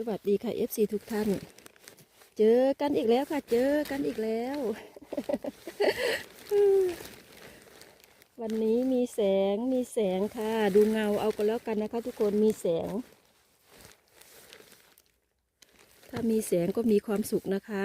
สวัสดีค่ะ FC ทุกท่าน เจอกันอีกแล้วค่ะ เจอกันอีกแล้ว วันนี้มีแสงมีแสงค่ะ ดูเงาเอาก็แล้วกันนะคะ ทุกคนมีแสง ถ้ามีแสงก็มีความสุขนะคะ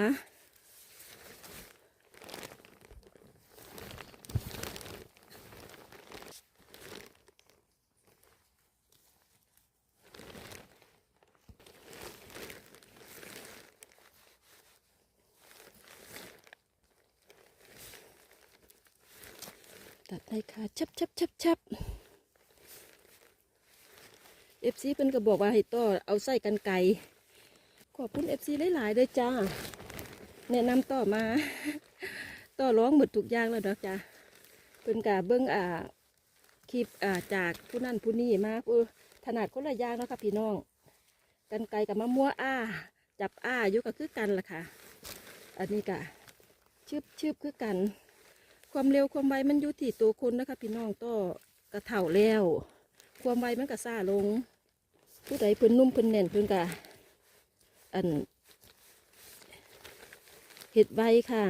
ตัดให้ค่ะชับชับชับชับเอฟซีเพิ่นก็บอกว่าให้ต่อเอาไส้กันไก่ขอบคุณเอฟซีหลายๆเลยจ้า แนะนำต่อมา ต่อร้องหมดทุกอย่างแล้วดอกจ้าเพิ่นกะเบิ้งอ่าคลิปอ่าจากผู้นั่นผู้นี่มาผู้ถนัดคนละอย่างนะค่ะพี่น้อง กันไก่กับมะม่วงอ้า จับอ้าอยู่ก็คือกันล่ะค่ะ อันนี้กะชืบชืบคือกัน ความเร็วความไวมันอยู่ที่ตัวคนนะคะพี่น้องต่อกระเถ่าแล้ว ความไวมันก็ซาลง ผู้ใดเพิ่นนุ่มเพิ่นแน่นเพิ่นกะอันเห็ดไวค่ะ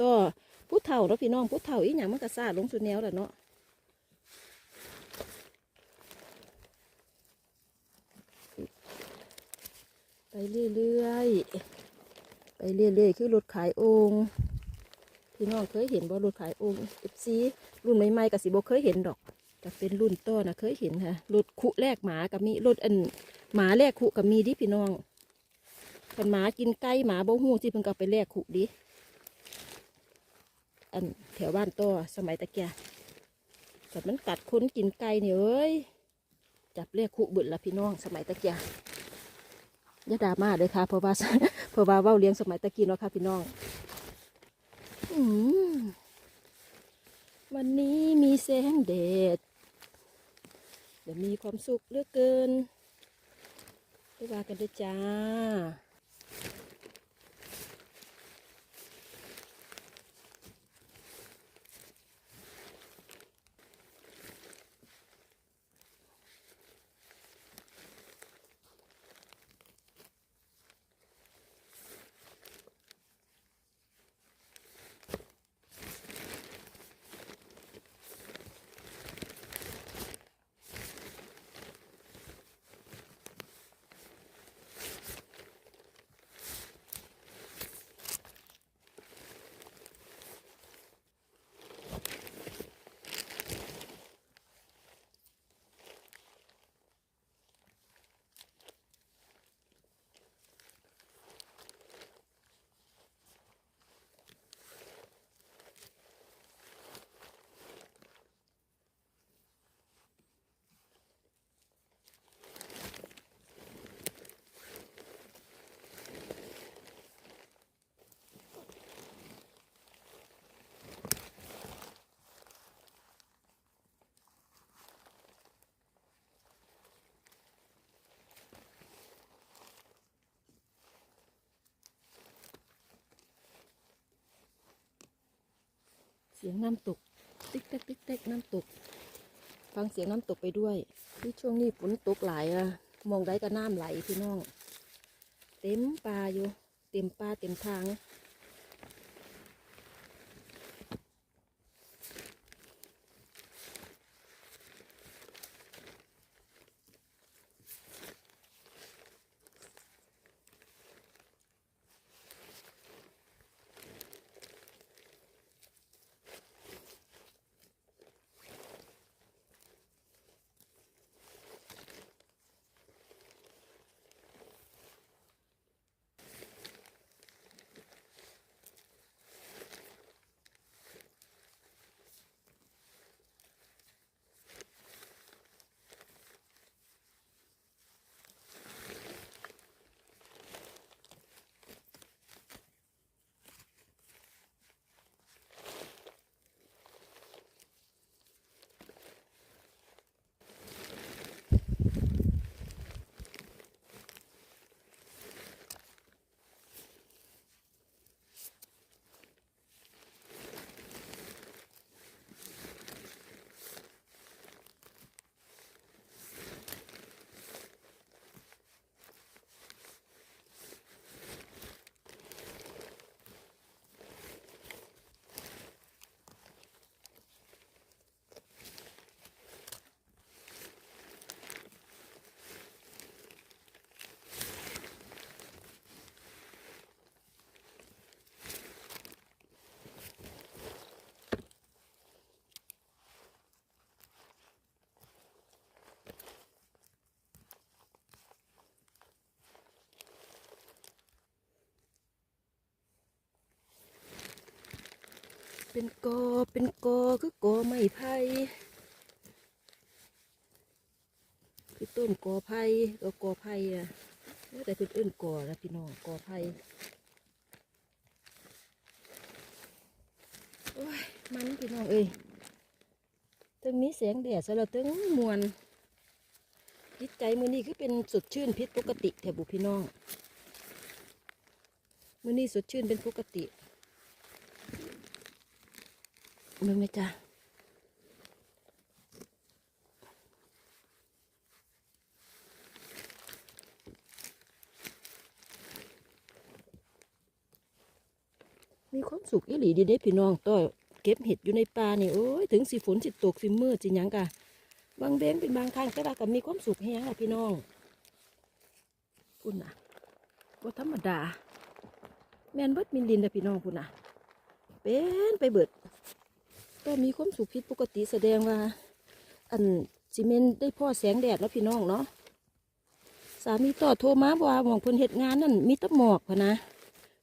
ต่อผู้เฒ่าเนาะพี่น้องผู้เฒ่าอีหยังมันก็ซาลงสุดแนวแหละเนาะไปเรื่อยๆ ไปเรื่อยๆ คือรถขายองค์ พี่น้องเคยเห็นบ่รถขายโองเอฟซีรุ่นใหม่ๆกับสิบ่เคยเห็นดอกแต่เป็นรุ่นต้อนะเคยเห็นค่ะรถคุแลกหมากับมีรถอันหมาแลกคุกับมีดิพี่น้องคันหมากินไก่หมาบ่หูที่เพิ่นก็เอาไปแลกคุดิอันแถวบ้านต้อสมัยตะเกียแต่มันกัดคนกินไก่เนี่ยเอ้ยจับแลกคุบึดละพี่น้อง สมัยตะเกียย่าดาม่าเลยค่ะเพราะว่าเพราะว่าเว้าเลี้ยงสมัยตะกี้เนาะค่ะพี่น้อง วันนี้มีแสงแดดเดี๋ยวมีความสุขเหลือเกินไปว่ากันด้วยจ้า สียงน้ำตก ติ๊กเต๊กติ๊กเต๊กน้ำตก ฟังเสียงน้ำตกไปด้วย ที่ช่วงนี้ฝนตกหลายอะมองได้ก็น้ำไหลพี่น้อง เต็มปลาอยู่ เต็มปลาเต็มทางอ เป็นกอเป็นกอคือกอไม้ไผ่คือต้นกอไผ่ก็กอไผ่อะแล้วแต่เพิ่นอิ้นกอนะพี่น้องกอไผ่โอ้ยมันพี่น้องเอ้ยถึงมีแสงแดดซะแล้วถึงมวนจิตใจมือนี้คือเป็นสดชื่นพิษปกติแถบุพี่น้องมือนี้สดชื่นเป็นปกติ เบิ่งเลยจ้ะมีความสุขอีหลีดีเด้พี่น้องต่อเก็บเห็ดอยู่ในป่านี่โอ้ยถึงสิฝนสิตกสิมืดสิยังกะบางเบงเป็นบางครั้งแต่ว่าก็มีความสุขแฮงล่ะพี่น้องพุ่นนะว่าธรรมดา แมนเบิดมินลินนะพี่น้องพุ่นนะเป็นไปเบิด ก็มีความสุขผิดปกติแสดงว่า อันซีเมนได้พ่อแสงแดดแล้วพี่น้องเนาะสามีต่อโทรมาบอกว่าหมองเพิ่นเหตุงานนั่นมีตะหมอกพะนะ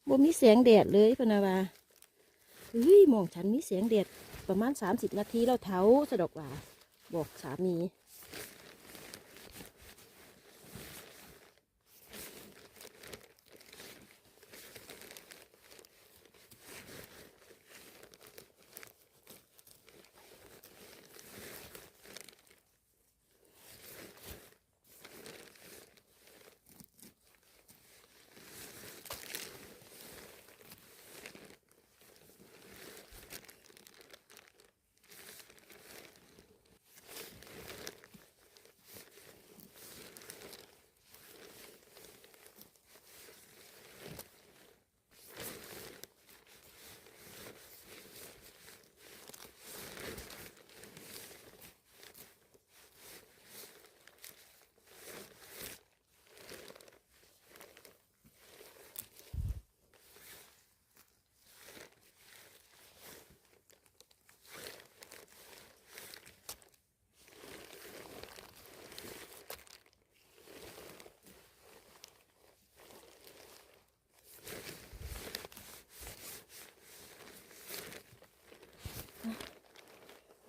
บ่มีแสงแดดเลยพะนะว่าเฮ้ยหมองฉันมีแสงแดดประมาณสามสิบนาทีแล้วเท้าสะดอกว่า บอกสามี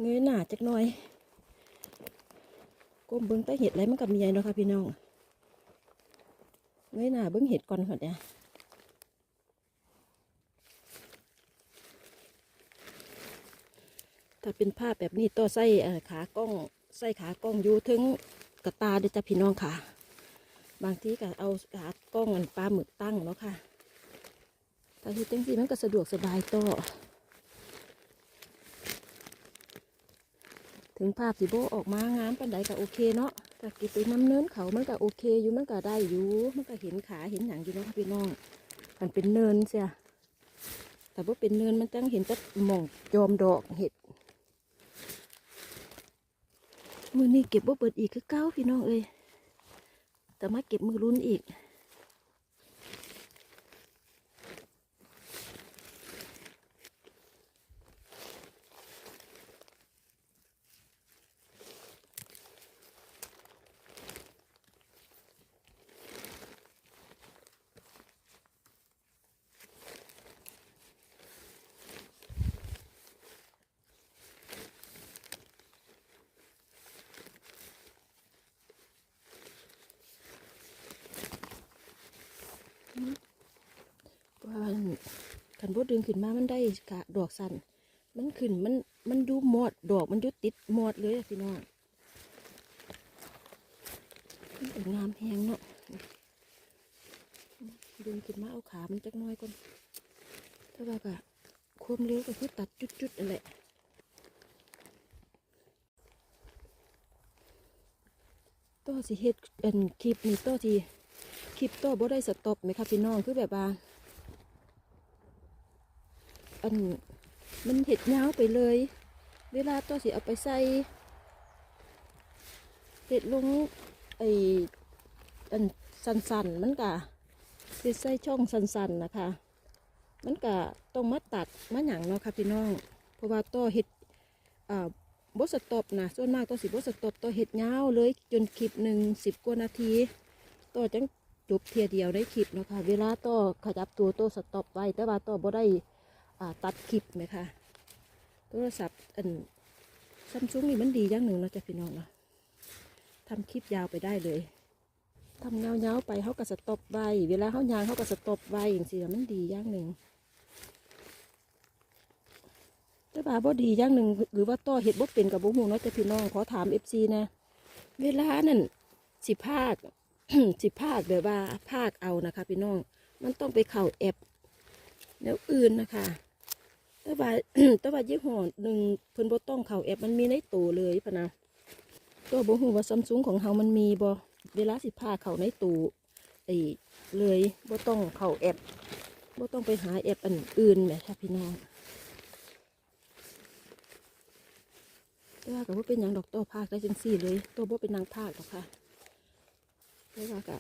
เงยหน้าจักหน่อยก้มเบิ้งใต้เห็ดอะไรมันกับมีใหญ่เนาะค่ะพี่น้องเงยหน้าเบิ้งเห็ดก่อนก่อนเนี่ยถ้าเป็นภาพแบบนี้ต่อใส่เออขากล้องใส่ขากล้องอยู่ถึงกระตาเด้จ้ะพี่น้องค่ะ บางทีก็เอาขากล้องอันปลาหมึกตั้งเนาะค่ะถ้าเฮ็ดจังซี่มันก็สะดวกสบายต่อ ถึงภาพสิโบออกมางามปันใดก็โอเคเนาะถ้ากิไปน้ำเนินเขามันก็โอเคอยู่มันก็ได้อยู่มันก็เห็นขาเห็นอย่างอยู่เนาะพี่น้องมันเป็นเนินเสียแต่ว่าเป็นเนินมันจังเห็นแต่หม่องจอมดอกเห็ดมือนี้เก็บว่าเปิดอีกคือเก้าพี่น้องเอ้ยแต่มาเก็บมือรุ่นอีก ว่ากัน บดดึงขึ้นมามันได้กะดอกสันมันขึ้นมันมันดูหมดดอกมันยุติดหมดเลยอะพี่น้องงามแหงเนาะดึงขึ้นมาเอาขามันจักน้อยก่อนถ้าว่ากะความเร็วก็คือตัดจุดๆนั่นแหละต่อสิเฮ็ดอันคลิปนี้ต่อสิคลิปต่อบ่ได้สต็อปไหมคะพี่น้องคือแบบว่า อันมันเห็ดยาวไปเลย เวลาตัวสิเอาไปใส่เห็ดลงไออันสันๆมันกะสิใส่ช่องสันๆนะคะ มันกะต้องมาตัดมาหยั่งเนาะค่ะพี่น้อง เพราะว่าตัวเห็ดอ่าบสต็อปนะส่วนมากตัวสิบสต็อปตัวเห็ดยาวเลยจนคลิปหนึ่งสิบกว่านาทีตัวจังจบเทียเดียวได้คลิปเนาะคะเวลาตัวขยับตัวตัวสต็อปไว้แต่ว่าตัวบ่ได้ ตัดคลิปไหมคะโทรศัพท์อันซัมซุงนี่มันดีอย่างหนึ่งเนาะจ้ะพี่น้องเนาะทำคลิปยาวไปได้เลยทำเงาๆไปเขาก็สต็อปไว้เวลาเขายางเขาก็สต็อปไว้อย่างสิมันดีอย่างหนึ่งแต่ว่าบ่ดีอย่างหนึ่งหรือว่าต่อเห็ดบ่เป็นกับบ่หูเนาะจ้ะพี่น้องขอถามเอฟซีนะเวลานั่นสิภาคสิภาคแบบว่าภาคเอานะคะ พี่น้องมันต้องไปเข่าแอปแล้วอื่นนะคะ แต่ว่าแต่ว่ายี่ห้อหนึ่งเพิ่นบ่ต้องเข่าแอปมันมีในตัวเลยพะนะตัวบ่ฮู้ว่าซัมซุงของเฮามันมีบ่เวลาสิพาเข้าในตู้ไอ้เลยบ่ต้องเข้าแอปบ่ต้องไปหาแอปอันอื่นแหมค่ะพี่น้องแต่ว่าก็บ่เป็นหยังดอกตัวภาคได้จังซี่เลยตัวบ่เป็นนางภาคหรอกค่ะแต่ว่าก็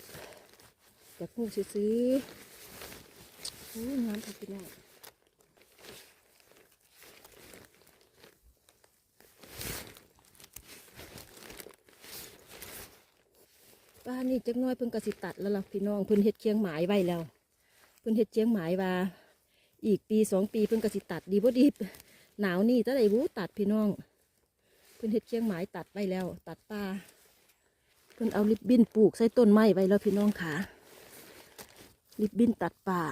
อยากฮู้ซื้อๆโอ้ยงามค่ะพี่น้อง ป้านี่จักน้อยเพิ่นกสิตัดแล้วล่ะพี่น้องเพิ่นเฮ็ดเคียงหมายไว้แล้ว เพิ่นเฮ็ดเคียงหมายว่า อีกปีสองปีเพิ่นกสิตัดดีบ่ดีหนาวนี่ตะไดวูตัดพี่น้อง เพิ่นเฮ็ดเคียงหมายตัดไว้แล้ว ตัดป่าเพิ่นเอาริบบิ้นปลูกใส่ต้นไม้ไว้แล้วพี่น้องขาริบบิ้นตัดป่า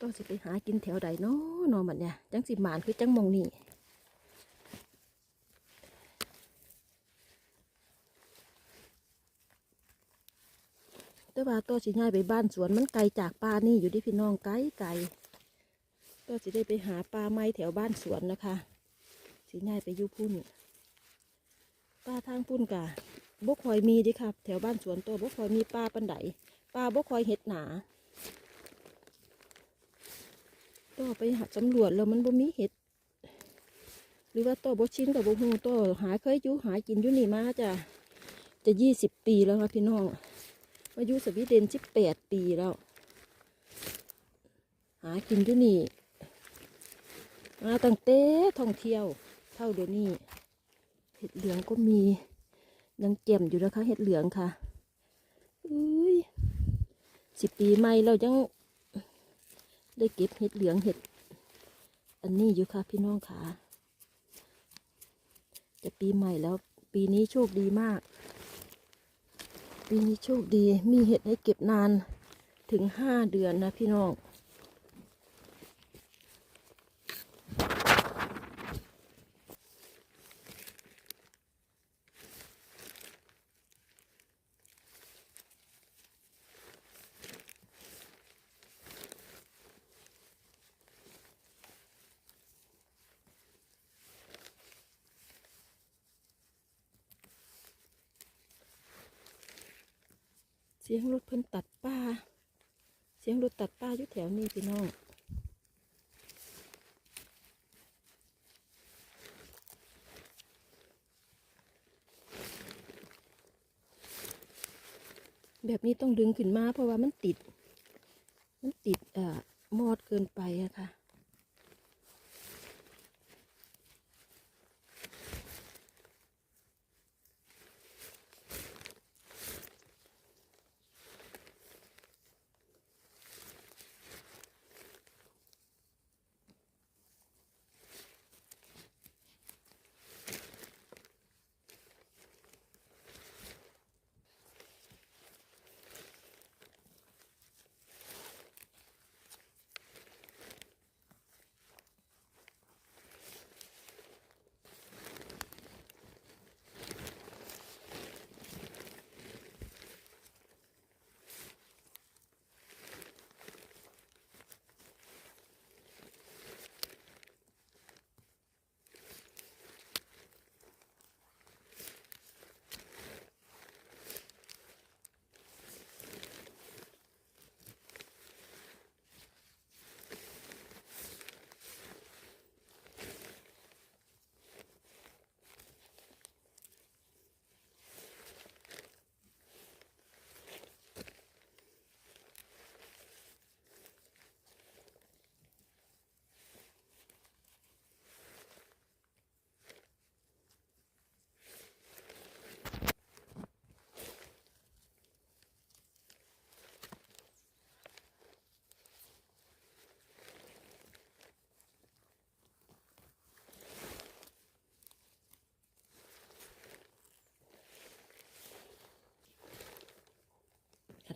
ต้องสิไปหากินแถวใดเนาะเนอบัดเนี่ยจังสิหมานคือจังมองนี่ แต่ว่าตัวสิง่ายไปบ้านสวนมันไกลจากป่านี่อยู่ที่พี่น้องไกลไกลตัวสิได้ไปหาปลาไม้แถวบ้านสวนนะคะ สิง่ายไปยู่พุ่นป้าทางพุ่นกะบกคอยมีดิครับแถวบ้านสวนตัวบกคอยมีปลาปันไดปลาบกคอยเห็ดหนาตัวไปหาสำรวจแล้วมันบ่มีเห็ด หรือว่าตัวบชิ้นกับบหูตัวหาเคยอยู่หากินอยู่นี่มาจะจะยี่สิบปีแล้วค่ะพี่น้อง อายุสวีเดนสิบแปดปีแล้ว หากินที่นี่ มาตั้งแต่ท่องเที่ยว เท่าเดี๋ยวนี้เห็ดเหลืองก็มี ยังเก็มอยู่นะคะเห็ดเหลืองค่ะอุ้ยสิบปีใหม่เรายังได้เก็บเห็ดเหลืองเห็ด อันนี้อยู่ค่ะพี่น้องค่ะจะปีใหม่แล้ว ปีนี้โชคดีมาก ปีนี้โชคดีมีเห็ดให้เก็บนานถึงห้าเดือนนะพี่น้อง สียงรถเพิ่นตัดป้า เสียงรถตัดป้าอยู่แถวนี้พี่น้องแบบนี้ต้องดึงขึ้นมาเพราะว่ามันติด มันติดอ่อมอดเกินไปอะค่ะ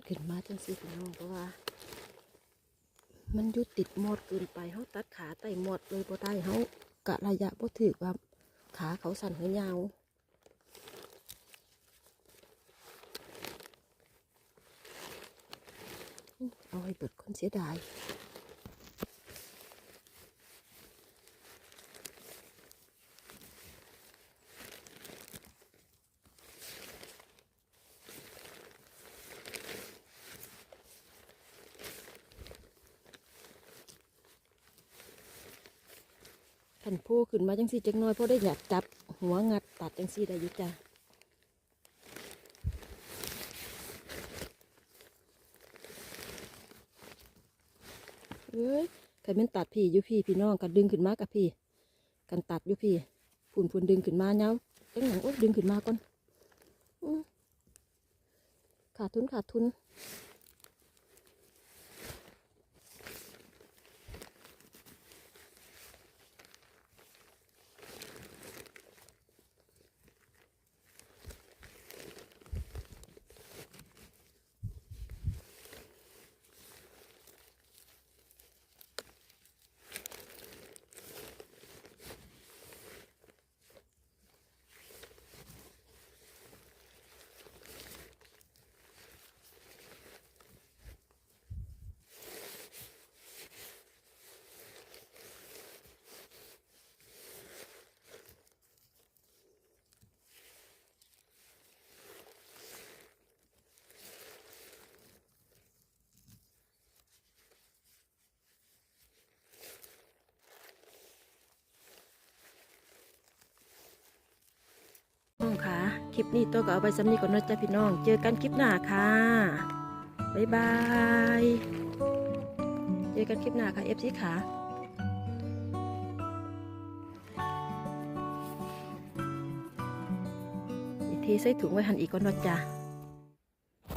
ขึ้นมาจังสิพี่น้องเพราะว่า มันยุดติดหมดเกินไปเขาตัดขาไต่หมดเลยบ่ได้เขากะระยะบ่ถือว่าขาเขาสั่นเขายาวเอาให้เบิดคนเสียดาย ขันโพขึ้นมาจังสีจังน้อยเพราะได้อยากจับหัวงัดตัดจังสีได้ยุจ้ะเอ้ยใครเป็นตัดพี่ยูพี่พี่น้องกันดึงขึ้นมากับพี่ กันตัดยูพี่พูนพูนดึงขึ้นมาเนาจังหนังโอ๊ดึงขึ้นมาก่อนขาดทุนขาดทุนองค่ะ คลิปนี้ตัวก็เอาไปสำนีก่อนนะจ๊ะพี่น้อง เจอกันคลิปหน้าค่ะ บ๊ายบาย เจอกันคลิปหน้าค่ะเอฟซีค่ะอีกทีใส่ถุงไว้หันอีกก่อนนะจ๊ะ